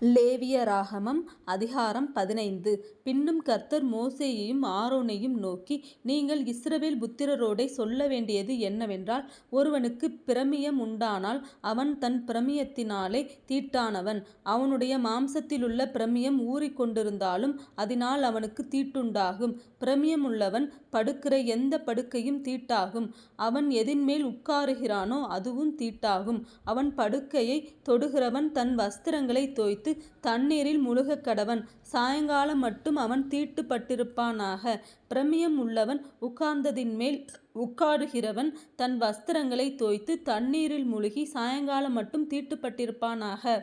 லேவிய ராகமம் அதிகாரம் பதினைந்து. பின்னும் கர்த்தர் மோசேயையும் ஆரோனையும் நோக்கி நீங்கள் இஸ்ரவேல் புத்திரரோடே சொல்ல வேண்டியது என்னவென்றால் ஒருவனுக்கு பிரமியம் உண்டானால் அவன் தன் பிரமியத்தினாலே தீட்டானவன். அவனுடைய மாம்சத்திலுள்ள பிரமியம் ஊறிக்கொண்டிருந்தாலும் அதனால் அவனுக்கு தீட்டுண்டாகும். பிரமியம் உள்ளவன் படுக்கிற எந்த படுக்கையும் தீட்டாகும். அவன் எதின்மேல் உட்காருகிறானோ அதுவும் தீட்டாகும். அவன் படுக்கையை தொடுகிறவன் தன் வஸ்திரங்களை தோய்த்து தண்ணீரில் முழுகக்கடவன் சாயங்காலம் மட்டும் அவன் தீட்டுப்பட்டிருப்பானாக. பிரமியம் உள்ளவன் உட்கார்ந்ததின்மேல் உட்காருகிறவன் தன் வஸ்திரங்களை தோய்த்து தண்ணீரில் முழுகி சாயங்காலம் மட்டும் தீட்டுப்பட்டிருப்பானாக.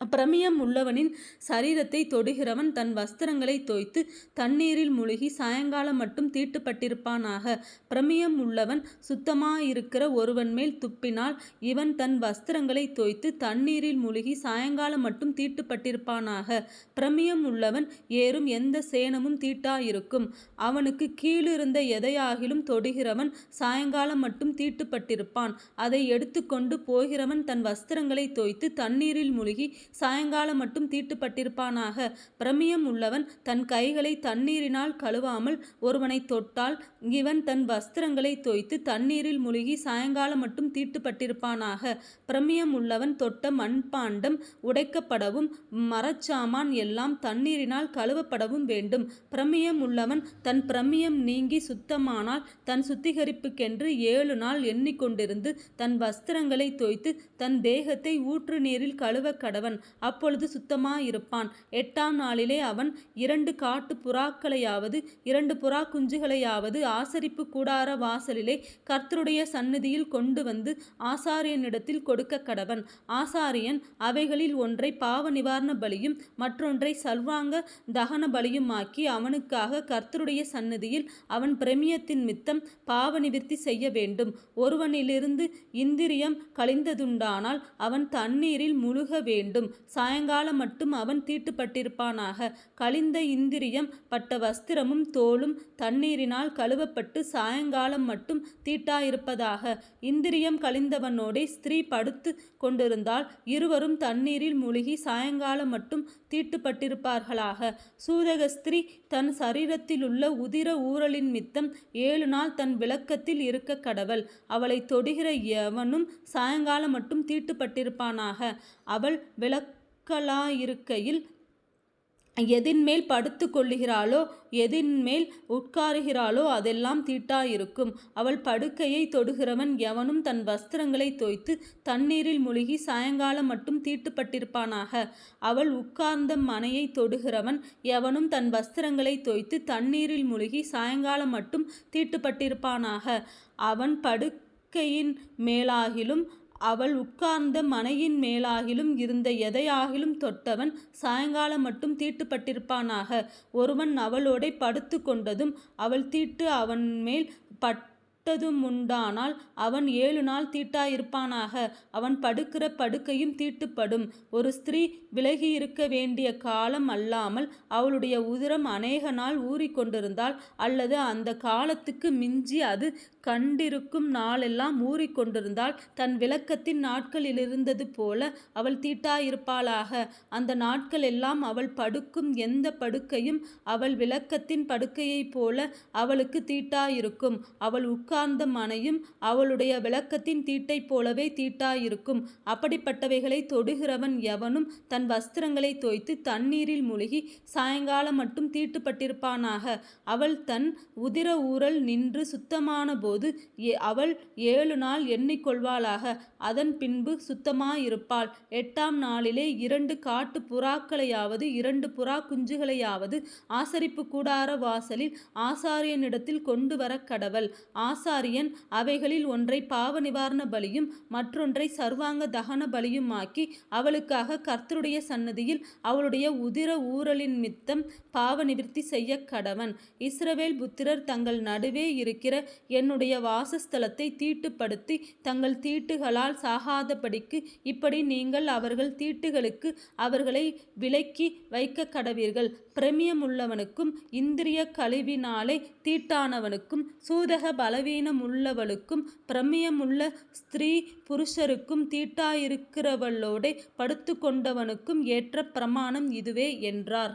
பிரமியம் உள்ளவனின் சரீரத்தை தொடுகிறவன் தன் வஸ்திரங்களை தோய்த்து தண்ணீரில் முழுகி சாயங்காலம் மட்டும் தீட்டுப்பட்டிருப்பானாக. பிரமியம் உள்ளவன் சுத்தமாயிருக்கிற ஒருவன் மேல் துப்பினால் இவன் தன் வஸ்திரங்களை தோய்த்து தண்ணீரில் முழுகி சாயங்காலம் மட்டும் தீட்டுப்பட்டிருப்பானாக. பிரமியம் உள்ளவன் ஏறும் எந்த சேனமும் தீட்டாயிருக்கும். அவனுக்கு கீழிருந்த எதையாகிலும் தொடுகிறவன் சாயங்காலம் மட்டும் தீட்டுப்பட்டிருப்பான். அதை எடுத்துக்கொண்டு போகிறவன் தன் வஸ்திரங்களை தோய்த்து தண்ணீரில் முழுகி சாயங்காலம் மட்டும் தீட்டுப்பட்டிருப்பானாக. பிரமியம் உள்ளவன் தன் கைகளை தண்ணீரினால் கழுவாமல் ஒருவனை தொட்டால் இவன் தன் வஸ்திரங்களை தோய்த்து தண்ணீரில் முழுகி சாயங்காலம் மட்டும் தீட்டுப்பட்டிருப்பானாக. பிரமியம் உள்ளவன் தொட்ட மண்பாண்டம் உடைக்கப்படவும் மரச்சாமான் எல்லாம் தண்ணீரினால் கழுவப்படவும் வேண்டும். பிரமியம் உள்ளவன் தன் பிரமியம் நீங்கி சுத்தமானால் தன் சுத்திகரிப்புக்கென்று ஏழு நாள் எண்ணிக்கொண்டிருந்து தன் வஸ்திரங்களை தோய்த்து தன் தேகத்தை ஊற்று நீரில் கழுவக் கடவன். அப்பொழுது சுத்தமாயிருப்பான் எட்டாம் நாளிலே அவன் இரண்டு காட்டு புறாக்களையாவது இரண்டு புறா குஞ்சுகளையாவது ஆசரிப்பு கூடார வாசலிலே கர்த்தருடைய சந்நிதியில் கொண்டு வந்து ஆசாரியனிடத்தில் கொடுக்க கடவன். ஆசாரியன் அவைகளில் ஒன்றை பாவ நிவாரண பலியும் மற்றொன்றை சர்வாங்க தகன பலியுமாக்கி அவனுக்காக கர்த்தருடைய சந்நிதியில் அவன் பிரமியத்தின் மித்தம் பாவ நிவிற்த்தி செய்ய வேண்டும். ஒருவனிலிருந்து இந்திரியம் கழிந்ததுண்டானால் அவன் தண்ணீரில் முழுக வேண்டும். சாயங்காலம் மட்டும் அவன் தீட்டுப்பட்டிருப்பானாக. கழிந்த இந்திரியம் பட்ட வஸ்திரமும் தோலும் தண்ணீரினால் கழுவப்பட்டு சாயங்காலம் மட்டும் தீட்டாயிருப்பதாக. இந்திரியம் கழிந்தவனோடே ஸ்திரீ படுத்து கொண்டிருந்தால் இருவரும் தண்ணீரில் மூழ்கி சாயங்காலம் மட்டும் தீட்டுப்பட்டிருப்பார்களாக. சூதகஸ்திரி தன் சரீரத்திலுள்ள உதிர ஊரலின் மித்தம் ஏழு நாள் தன் விளக்கத்தில் இருக்க கடவள். அவளை தொடுகிற எவனும் சாயங்காலம் மட்டும் தீட்டுப்பட்டிருப்பானாக. அவள் விளக்கலாயிருக்கையில் எதின்மேல் படுத்து கொள்ளுகிறாளோ எதின்மேல் உட்காருகிறாளோ அதெல்லாம் தீட்டாயிருக்கும். அவள் படுக்கையை தொடுகிறவன் எவனும் தன் வஸ்திரங்களை தோய்த்து தண்ணீரில் முழுகி சாயங்காலம் மட்டும் தீட்டுப்பட்டிருப்பானாக. அவள் உட்கார்ந்த மனையை தொடுகிறவன் எவனும் தன் வஸ்திரங்களை தோய்த்து தண்ணீரில் முழுகி சாயங்காலம் மட்டும் தீட்டுப்பட்டிருப்பானாக. அவன் படுக்கையின் மேலாகிலும் அவள் உட்கார்ந்த மனையின் மேலாகிலும் இருந்த எதையாகிலும் தொட்டவன் சாயங்காலம் மட்டும் தீட்டுப்பட்டிருப்பானாக. ஒருவன் அவளோடே படுத்து கொண்டதும் அவள் தீட்டு அவன் மேல் பட் பட்டதுமுண்டானால் அவன் ஏழு நாள் தீட்டாயிருப்பானாக. அவன் படுக்கிற படுக்கையும் தீட்டுப்படும். ஒரு ஸ்திரீ விலகியிருக்க வேண்டிய காலம் அல்லாமல் அவளுடைய உதிரம் அநேக நாள் ஊறிக்கொண்டிருந்தால் அல்லது அந்த காலத்துக்கு மிஞ்சி அது கண்டிருக்கும் நாளெல்லாம் ஊறிக்கொண்டிருந்தால் தன் விளக்கத்தின் நாட்களில் இருந்தது போல அவள் தீட்டாயிருப்பாளாக. அந்த நாட்கள் எல்லாம் அவள் படுக்கும் எந்த படுக்கையும் அவள் விளக்கத்தின் படுக்கையைப் போல அவளுக்கு தீட்டாயிருக்கும். அவள் உட்கார்ந்த மனையும் அவளுடைய விளக்கத்தின் தீட்டைப் போலவே தீட்டாயிருக்கும். அப்படிப்பட்டவைகளை தொடுகிறவன் எவனும் தன் வஸ்திரங்களை தோய்த்து தண்ணீரில் மூழ்கி சாயங்காலம் மட்டும் தீட்டுப்பட்டிருப்பானாக. அவள் தன் உதிர ஊரல் நின்று சுத்தமான போது அவள் ஏழு நாள் எண்ணிக்கொள்வாளாக. அதன் பின்பு சுத்தமாயிருப்பாள். எட்டாம் நாளிலே இரண்டு காட்டு புறாக்களையாவது இரண்டு புறா குஞ்சுகளையாவது ஆசரிப்பு கூடார வாசலில் ஆசாரியனிடத்தில் கொண்டு வர கடவள் ஆசாரியன் அவைகளில் ஒன்றை பாவ நிவாரண பலியும் மற்றொன்றை சர்வாங்க தகன பலியுமாக்கி அவளுக்காக கர்த்தருடைய சன்னதியில் அவளுடைய உதிர ஊரலின் மித்தம் பாவ நிவர்த்தி செய்ய கடவன். இஸ்ரவேல் புத்திரர் தங்கள் நடுவே இருக்கிற என்னுடைய வாசஸ்தலத்தை தீட்டுப்படுத்தி தங்கள் தீட்டுகளால் சாகாதபடிக்கு இப்படி நீங்கள் அவர்கள் தீட்டுகளுக்கு அவர்களை விலக்கி வைக்க கடவீர்கள். பிரமியமுள்ளவனுக்கும் இந்திரிய கழிவினாலே தீட்டானவனுக்கும் சூதக பலவீன பலவீனமுள்ளவளுக்கும் பிரமேயமுள்ள ஸ்திரீ புருஷருக்கும் தீட்டாயிருக்கிறவளோடே படுத்துக்கொண்டவனுக்கும் ஏற்ற பிரமாணம் இதுவே என்றார்.